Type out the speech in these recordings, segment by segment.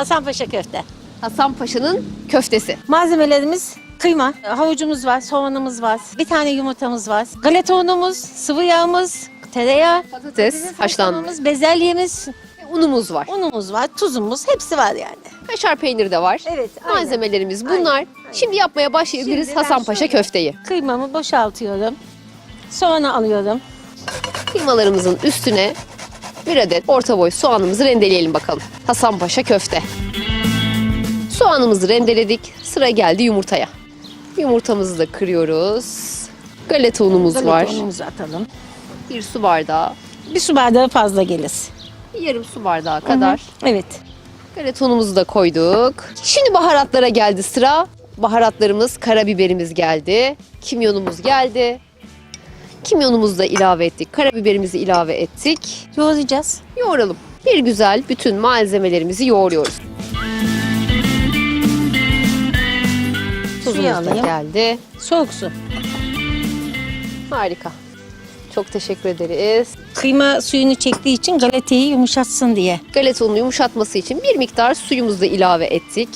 Hasanpaşa köfte. Hasan Paşa'nın köftesi. Malzemelerimiz kıyma, havucumuz var, soğanımız var, bir tane yumurtamız var, galeta unumuz, sıvı yağımız, tereyağı, Patates haşlanmış. bezelyemiz, Unumuz var. unumuz var, tuzumuz hepsi var yani. Kaşar peyniri de var. Evet, aynen. Malzemelerimiz bunlar. Aynen, aynen. Şimdi yapmaya başlayabiliriz Şimdi Hasan Paşa köfteyi. Kıymamı boşaltıyorum. Soğanı alıyorum. Kıymalarımızın üstüne bir adet orta boy soğanımızı rendeleyelim bakalım. Hasan Paşa köfte. Soğanımızı rendeledik. Sıra geldi yumurtaya. Yumurtamızı da kırıyoruz. Galeta unumuz Galeta var. unumuzu atalım. Bir su bardağı, Bir su bardağı fazla gelir. yarım su bardağı kadar. Evet. Galeta unumuzu da koyduk. Şimdi baharatlara geldi sıra. Baharatlarımız, karabiberimiz geldi. Kimyonumuz geldi. Kimyonumuzu da ilave ettik. Karabiberimizi ilave ettik. Yoğuracağız. Yoğuralım. Bir güzel bütün malzemelerimizi yoğuruyoruz. Tuzumuz da alayım. geldi. Soğuk su. Harika. Çok teşekkür ederiz. Kıyma suyunu çektiği için galetayı yumuşatsın diye. Galeta ununu yumuşatması için bir miktar suyumuzu da ilave ettik.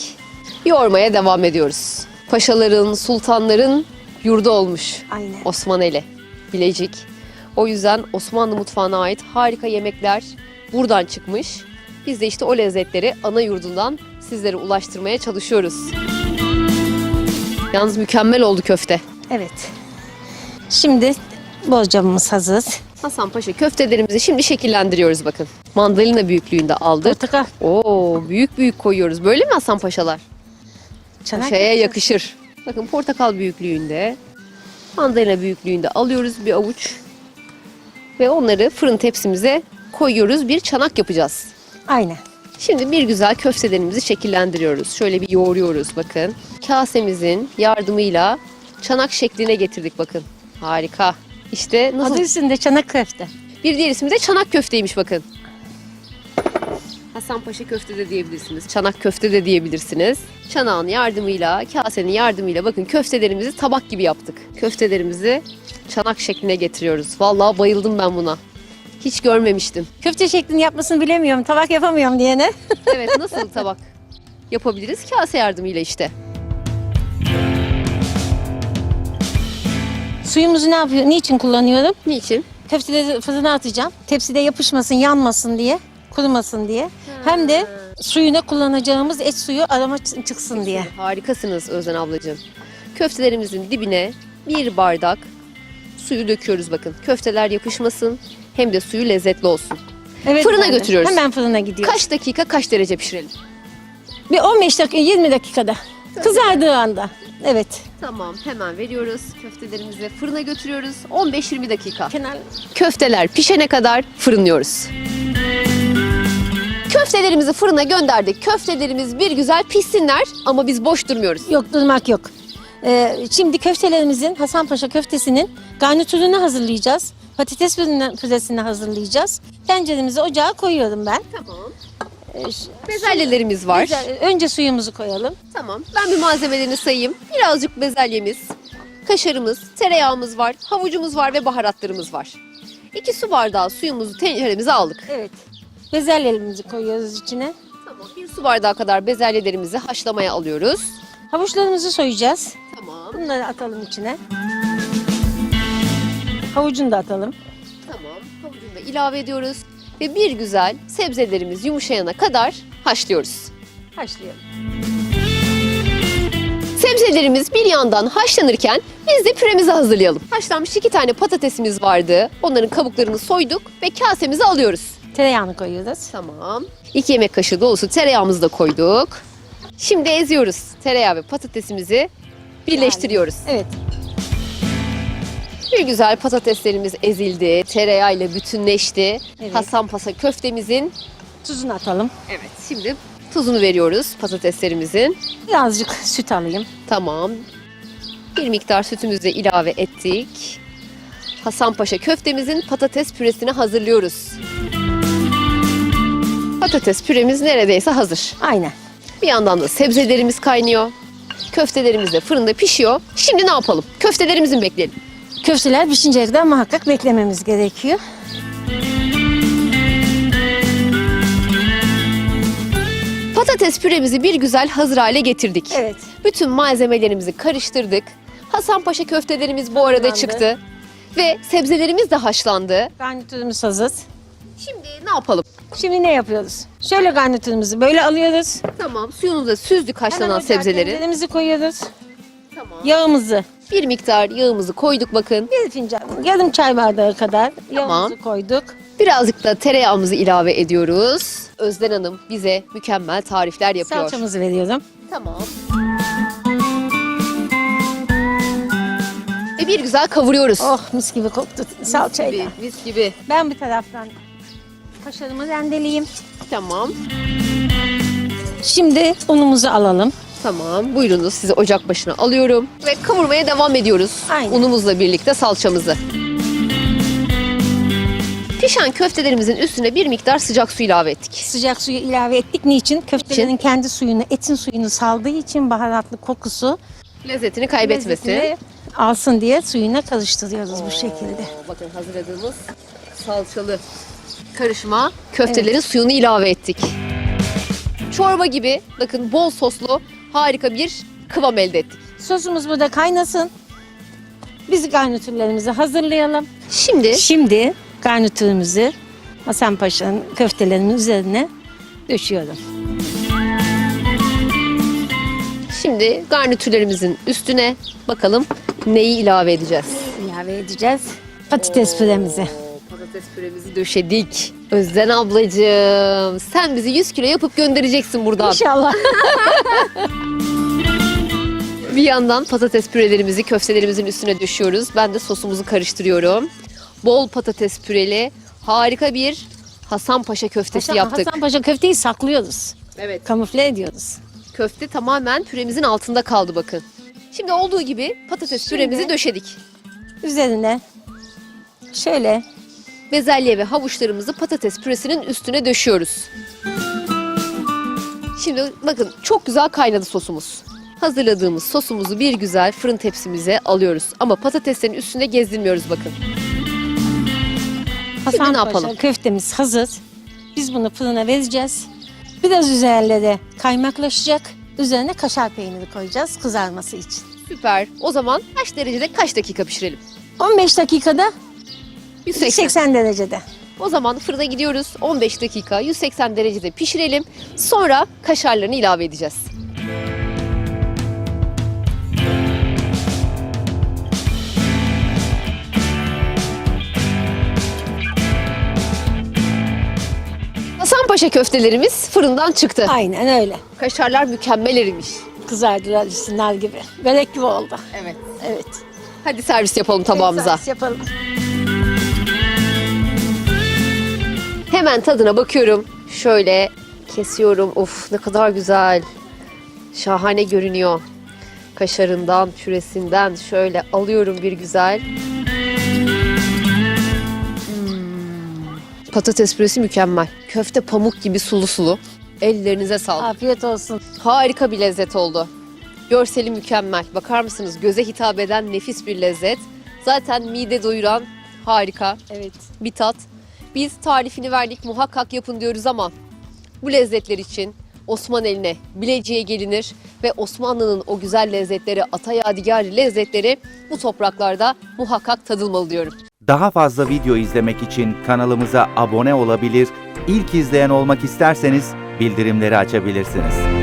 Yoğurmaya devam ediyoruz. Paşaların, sultanların yurdu olmuş Aynen. Osmaneli, Bilecik. O yüzden Osmanlı mutfağına ait harika yemekler buradan çıkmış. Biz de işte o lezzetleri ana yurdundan sizlere ulaştırmaya çalışıyoruz. Yalnız mükemmel oldu köfte. Evet. Şimdi borcamımız hazır. Hasan Paşa köftelerimizi şimdi şekillendiriyoruz bakın. Mandalina büyüklüğünde aldık. Portakal. Oo büyük büyük koyuyoruz. Böyle mi Hasan Paşalar? Çanak Paşaya yakışır. Bakın portakal büyüklüğünde, mandalina büyüklüğünde alıyoruz bir avuç. Ve onları fırın tepsimize koyuyoruz. Bir çanak yapacağız. Aynen. Şimdi bir güzel köftelerimizi şekillendiriyoruz. Şöyle bir yoğuruyoruz bakın. Kasemizin yardımıyla çanak şekline getirdik bakın. Harika. İşte nasıl Adı üstünde çanak köfte. bir diğer ismi de çanak köfteymiş bakın. Hasan Paşa köfte de diyebilirsiniz. Çanak köfte de diyebilirsiniz. Çanağın yardımıyla, kasenin yardımıyla bakın köftelerimizi tabak gibi yaptık. Köftelerimizi çanak şekline getiriyoruz. Vallahi bayıldım ben buna. Hiç görmemiştim. Köfte şeklini yapmasını bilemiyorum. Tabak yapamıyorum diyene. Evet nasıl tabak yapabiliriz? Kase yardımıyla işte. Suyumuzu ne yapıyor? Niçin kullanıyorum? Niçin? Köfteleri fırına atacağım. Tepside yapışmasın, yanmasın diye, kurumasın diye. Hem de suyuna kullanacağımız et suyu aroma çı- çıksın diye. Harikasınız Özden ablacığım. Köftelerimizin dibine bir bardak suyu döküyoruz bakın. Köfteler yapışmasın hem de suyu lezzetli olsun. Evet, Fırına efendim. götürüyoruz. Hemen fırına gidiyor. Kaç dakika kaç derece pişirelim? Bir 15 dakika, 20 dakikada. Kızardığı anda. Evet. Tamam hemen veriyoruz. Köftelerimizi fırına götürüyoruz. 15-20 dakika. Kenar Köfteler pişene kadar fırınlıyoruz. Köftelerimizi fırına gönderdik. Köftelerimiz bir güzel pişsinler ama biz boş durmuyoruz. yok, durmak yok. Ee, şimdi köftelerimizin, Hasanpaşa köftesinin garnitürünü hazırlayacağız. Patates püresini hazırlayacağız. Tenceremizi ocağa koyuyorum ben. Tamam. Ee, Bezelyelerimiz var. güzel- önce suyumuzu koyalım. Tamam. Ben bir malzemelerini sayayım. Birazcık bezelyemiz, kaşarımız, tereyağımız var, havucumuz var ve baharatlarımız var. 2 su bardağı suyumuzu tenceremize aldık. Evet. Bezelyelerimizi koyuyoruz içine. Tamam. 1 su bardağı kadar bezelyelerimizi haşlamaya alıyoruz. Havuçlarımızı soyacağız. Tamam. Bunları atalım içine. Havucunu da atalım. Tamam. Havucunu da ilave ediyoruz. Ve bir güzel sebzelerimiz yumuşayana kadar haşlıyoruz. Haşlayalım. Sebzelerimiz bir yandan haşlanırken biz de püremizi hazırlayalım. Haşlanmış iki tane patatesimiz vardı. Onların kabuklarını soyduk ve kasemize alıyoruz. Tereyağını koyuyoruz. Tamam. 2 yemek kaşığı dolusu tereyağımızı da koyduk. Şimdi eziyoruz. Tereyağı ve patatesimizi birleştiriyoruz. Evet. Bir güzel patateslerimiz ezildi. Tereyağıyla bütünleşti. Evet. Hasan Pasa köftemizin Tuzunu atalım. Evet. Şimdi tuzunu veriyoruz patateslerimizin. Birazcık süt alayım. Tamam. Bir miktar sütümüzü de ilave ettik. Hasanpaşa köftemizin patates püresini hazırlıyoruz. Patates püremiz neredeyse hazır. Aynen. Bir yandan da sebzelerimiz kaynıyor. Köftelerimiz de fırında pişiyor. Şimdi ne yapalım? Köftelerimizi mi bekleyelim? Köfteler pişinceye kadar muhakkak beklememiz gerekiyor. Patates püremizi bir güzel hazır hale getirdik. Evet. Bütün malzemelerimizi karıştırdık. Hasanpaşa köftelerimiz bu arada Haşlandı. çıktı. Ve sebzelerimiz de haşlandı. Garnitürümüz hazır. Şimdi ne yapalım? Şimdi ne yapıyoruz? Şöyle garnitürümüzü böyle alıyoruz. Tamam suyunu da süzdük Hemen haşlanan ocağa sebzeleri. tenceremizi koyuyoruz. Tamam. Yağımızı Bir miktar yağımızı koyduk bakın. bir fincan, yarım çay bardağı kadar Tamam. yağımızı koyduk. Birazcık da tereyağımızı ilave ediyoruz. Özden Hanım bize mükemmel tarifler yapıyor. Salçamızı veriyorum. Tamam. Ve bir güzel kavuruyoruz. Oh mis gibi koktu salçayla. Mis gibi, mis gibi. Ben bir taraftan kaşarımı rendeleyeyim. Tamam. Şimdi unumuzu alalım. Tamam. Buyurunuz sizi ocak başına alıyorum. Ve kavurmaya devam ediyoruz. Aynen. Unumuzla birlikte salçamızı. Pişen köftelerimizin üstüne bir miktar sıcak su ilave ettik. Sıcak suyu ilave ettik. Niçin? Köftelerin kendi suyunu, etin suyunu saldığı için baharatlı kokusu Lezzetini kaybetmesin. lezzetini alsın diye suyuna karıştırıyoruz bu şekilde. Oo, Bakın hazırladığımız salçalı karışıma köftelerin suyunu ilave ettik. Çorba gibi bakın bol soslu harika bir kıvam elde ettik. Sosumuz burada kaynasın. Biz garnitürlerimizi hazırlayalım. Şimdi Şimdi garnitürümüzü Hasan Paşa'nın köftelerinin üzerine döşüyorum. şimdi garnitürlerimizin üstüne bakalım neyi ilave edeceğiz. İlave edeceğiz patates püremizi. Patates püremizi döşedik. Özden ablacığım sen bizi 100 kilo yapıp göndereceksin buradan. İnşallah. Bir yandan patates pürelerimizi köftelerimizin üstüne döşüyoruz. Ben de sosumuzu karıştırıyorum. Bol patates püreli harika bir Hasanpaşa köftesi Hasan, yaptık. Hasan Paşa köfteyi saklıyoruz. Evet. Kamufle ediyoruz. Köfte tamamen püremizin altında kaldı bakın. Şimdi olduğu gibi patates Şimdi- püremizi döşedik. Üzerine şöyle Bezelye ve havuçlarımızı patates püresinin üstüne döşüyoruz. Şimdi bakın çok güzel kaynadı sosumuz. Hazırladığımız sosumuzu bir güzel fırın tepsimize alıyoruz. Ama patateslerin üstüne gezdirmiyoruz bakın. Hasan ne Paşa yapalım? köftemiz hazır. Biz bunu fırına vereceğiz. Biraz üzerleri kaymaklaşacak. Üzerine kaşar peyniri koyacağız kızarması için. Süper. O zaman kaç derecede kaç dakika pişirelim? 15 dakikada 180. 180 derecede. O zaman fırına gidiyoruz. 15 dakika 180 derecede pişirelim. Sonra kaşarlarını ilave edeceğiz. Hasanpaşa köftelerimiz fırından çıktı. Aynen öyle. Kaşarlar mükemmel erimiş. Kızardılar üstünden gibi. Börek gibi oldu. Evet. Evet. Hadi servis yapalım tabağımıza. Servis yapalım. Hemen tadına bakıyorum. Şöyle kesiyorum. Of ne kadar güzel. Şahane görünüyor. Kaşarından, püresinden şöyle alıyorum bir güzel. Hmm. Patates püresi mükemmel. Köfte pamuk gibi sulu sulu. Ellerinize sağlık. Afiyet olsun. Harika bir lezzet oldu. Görseli mükemmel. Bakar mısınız? Göze hitap eden nefis bir lezzet. Zaten mide doyuran harika Evet. bir tat. Biz tarifini verdik muhakkak yapın diyoruz ama bu lezzetler için Osman eline Bilecik'e gelinir ve Osmanlı'nın o güzel lezzetleri, ata yadigarı lezzetleri bu topraklarda muhakkak tadılmalı diyorum. Daha fazla video izlemek için kanalımıza abone olabilir, ilk izleyen olmak isterseniz bildirimleri açabilirsiniz.